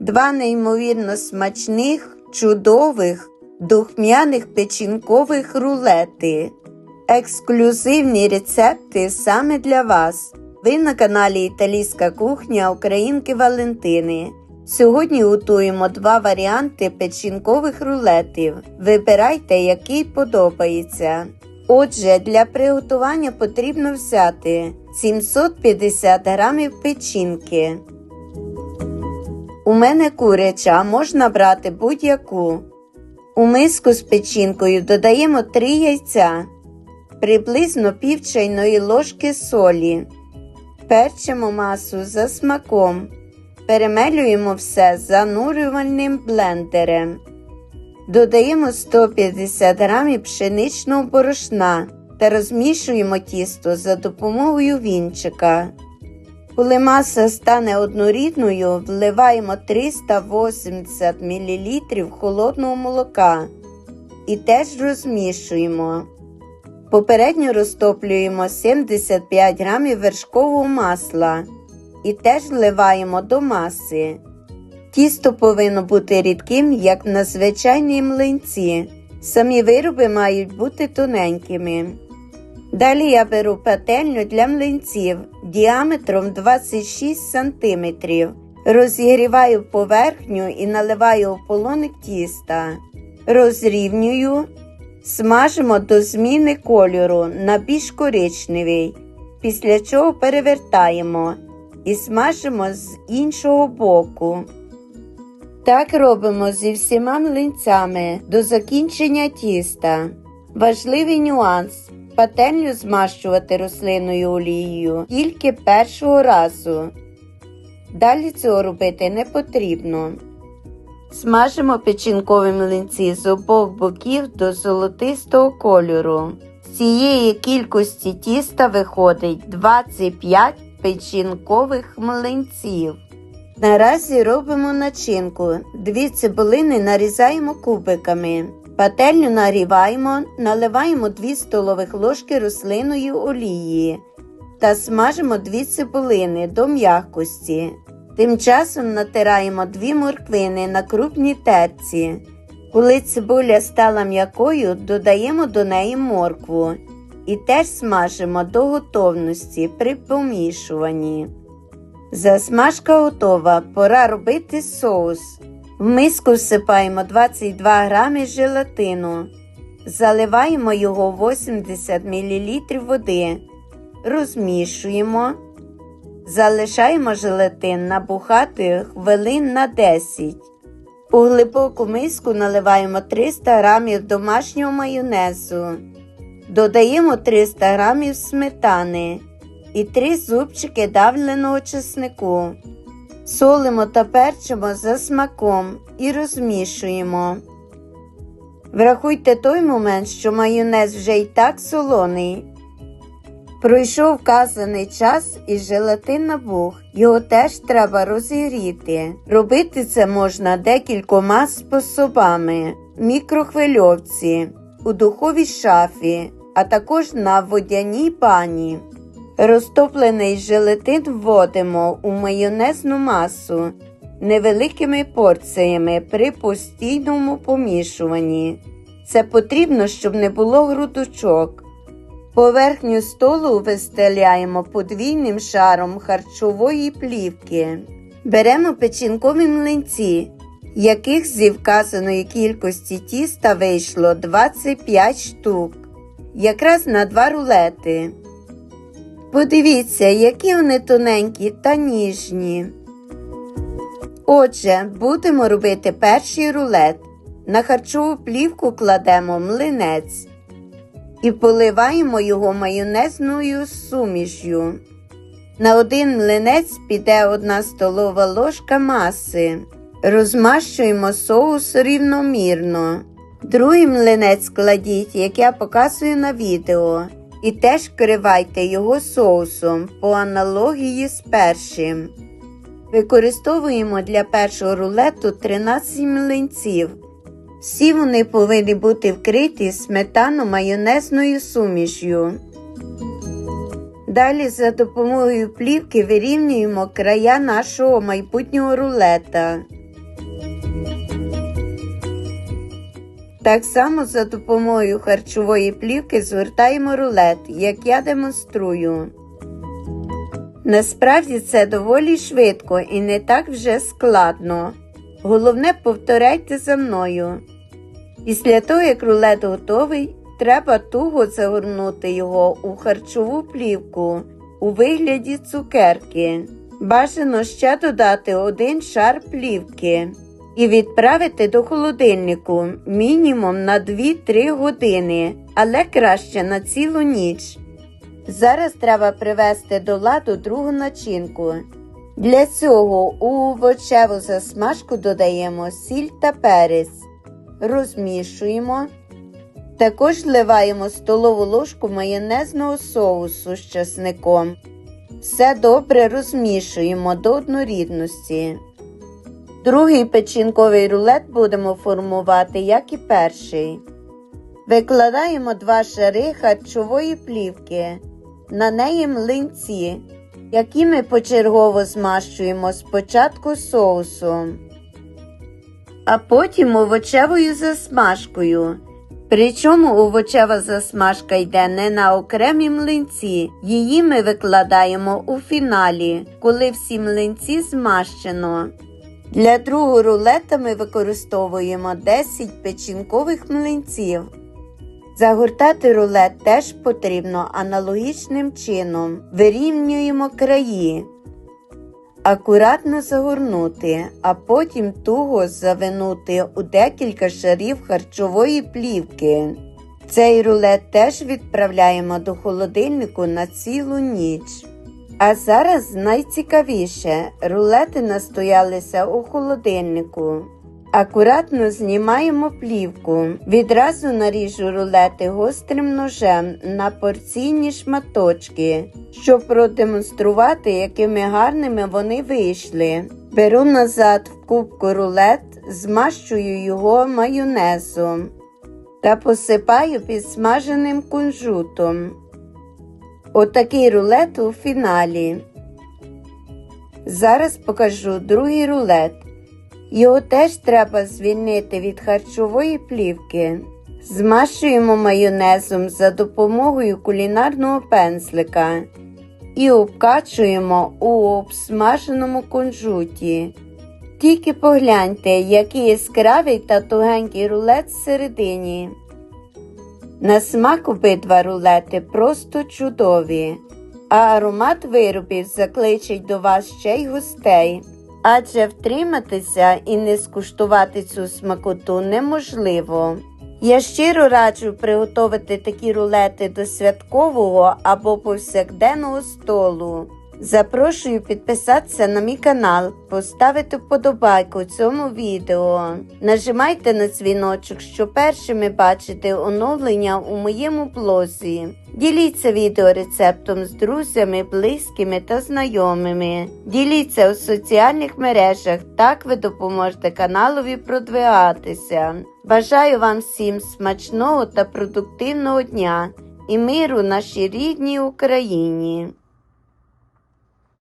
Два неймовірно смачних, чудових, духмяних печінкових рулети. Ексклюзивні рецепти саме для вас. Ви на каналі Італійська кухня Українки Валентини. Сьогодні готуємо два варіанти печінкових рулетів. Вибирайте, який подобається. Отже, для приготування потрібно взяти 750 грамів печінки. У мене куряча, можна брати будь-яку. У миску з печінкою додаємо 3 яйця, приблизно пів чайної ложки солі. Перчимо масу за смаком. Перемелюємо все занурювальним блендером. Додаємо 150 грамів пшеничного борошна та розмішуємо тісто за допомогою вінчика. Коли маса стане однорідною, вливаємо 380 мл холодного молока і теж розмішуємо. Попередньо розтоплюємо 75 грамів вершкового масла і теж вливаємо до маси. Тісто повинно бути рідким, як на звичайній млинці. Самі вироби мають бути тоненькими. Далі я беру пательню для млинців діаметром 26 см. Розігріваю поверхню і наливаю у полоник тіста. Розрівнюю, смажимо до зміни кольору на більш коричневий, після чого перевертаємо і смажимо з іншого боку. Так робимо зі всіма млинцями до закінчення тіста. Важливий нюанс. Пательню змащувати рослинною олією тільки першого разу. Далі цього робити не потрібно. Смажимо печінкові млинці з обох боків до золотистого кольору. З цієї кількості тіста виходить 25 печінкових млинців. Наразі робимо начинку. Дві цибулини нарізаємо кубиками. Пательню нагріваємо, наливаємо 2 столових ложки рослинної олії та смажимо 2 цибулини до м'якості. Тим часом натираємо 2 морквини на крупній терці. Коли цибуля стала м'якою, додаємо до неї моркву і теж смажимо до готовності при помішуванні. Засмажка готова, пора робити соус. В миску всипаємо 22 грами желатину, заливаємо його 80 мл води, розмішуємо, залишаємо желатин набухати хвилин на 10. У глибоку миску наливаємо 300 грамів домашнього майонезу, додаємо 300 грамів сметани і 3 зубчики давленого чеснику. Солимо та перчимо за смаком і розмішуємо. Врахуйте той момент, що майонез вже й так солоний. Пройшов вказаний час і желатин набух. Його теж треба розігріти. Робити це можна декількома способами: мікрохвильовці, у духовій шафі, а також на водяній бані. Розтоплений желатин вводимо у майонезну масу невеликими порціями при постійному помішуванні. Це потрібно, щоб не було грудочок. Поверхню столу вистеляємо подвійним шаром харчової плівки. Беремо печінкові млинці, яких зі вказаної кількості тіста вийшло 25 штук, якраз на два рулети. Подивіться, які вони тоненькі та ніжні. Отже, будемо робити перший рулет. На харчову плівку кладемо млинець і поливаємо його майонезною сумішю. На один млинець піде 1 столова ложка маси. Розмащуємо соус рівномірно. Другий млинець кладіть, як я показую на відео. І теж вкривайте його соусом по аналогії з першим. Використовуємо для першого рулету 13 млинців. Всі вони повинні бути вкриті сметано-майонезною сумішю. Далі за допомогою плівки вирівнюємо края нашого майбутнього рулета. Так само за допомогою харчової плівки згортаємо рулет, як я демонструю. Насправді це доволі швидко і не так вже складно. Головне повторяйте за мною. Після того, як рулет готовий, треба туго загорнути його у харчову плівку у вигляді цукерки. Бажано ще додати один шар плівки і відправити до холодильнику мінімум на 2-3 години, але краще на цілу ніч. Зараз треба привести до ладу другу начинку. Для цього у овочеву засмажку додаємо сіль та перець, розмішуємо. Також вливаємо столову ложку майонезного соусу з часником. Все добре розмішуємо до однорідності. Другий печінковий рулет будемо формувати, як і перший. Викладаємо два шари харчової плівки, на неї млинці, які ми почергово змащуємо спочатку соусом, а потім овочевою засмажкою. Причому овочева засмажка йде не на окремі млинці, її ми викладаємо у фіналі, коли всі млинці змащено. Для другого рулета ми використовуємо 10 печінкових млинців. Загортати рулет теж потрібно аналогічним чином. Вирівнюємо краї. Акуратно загорнути, а потім туго завинути у декілька шарів харчової плівки. Цей рулет теж відправляємо до холодильнику на цілу ніч. А зараз найцікавіше рулети настоялися у холодильнику. Акуратно знімаємо плівку. Відразу наріжу рулети гострим ножем на порційні шматочки, щоб продемонструвати, якими гарними вони вийшли. Беру назад в кубку рулет, змащую його майонезом та посипаю підсмаженим кунжутом. Отакий рулет у фіналі. Зараз покажу другий рулет. Його теж треба звільнити від харчової плівки. Змащуємо майонезом за допомогою кулінарного пензлика і обкачуємо у обсмаженому кунжуті. Тільки погляньте, який яскравий та тугенький рулет всередині. На смак обидва рулети просто чудові, а аромат виробів закличить до вас ще й гостей. Адже втриматися і не скуштувати цю смакоту неможливо. Я щиро раджу приготувати такі рулети до святкового або повсякденного столу. Запрошую підписатися на мій канал, поставити вподобайку цьому відео. Нажимайте на дзвіночок, щоб першими бачити оновлення у моєму блозі. Діліться відео рецептом з друзями, близькими та знайомими. Діліться у соціальних мережах, так ви допоможете каналові продвигатися. Бажаю вам всім смачного та продуктивного дня і миру нашій рідній Україні.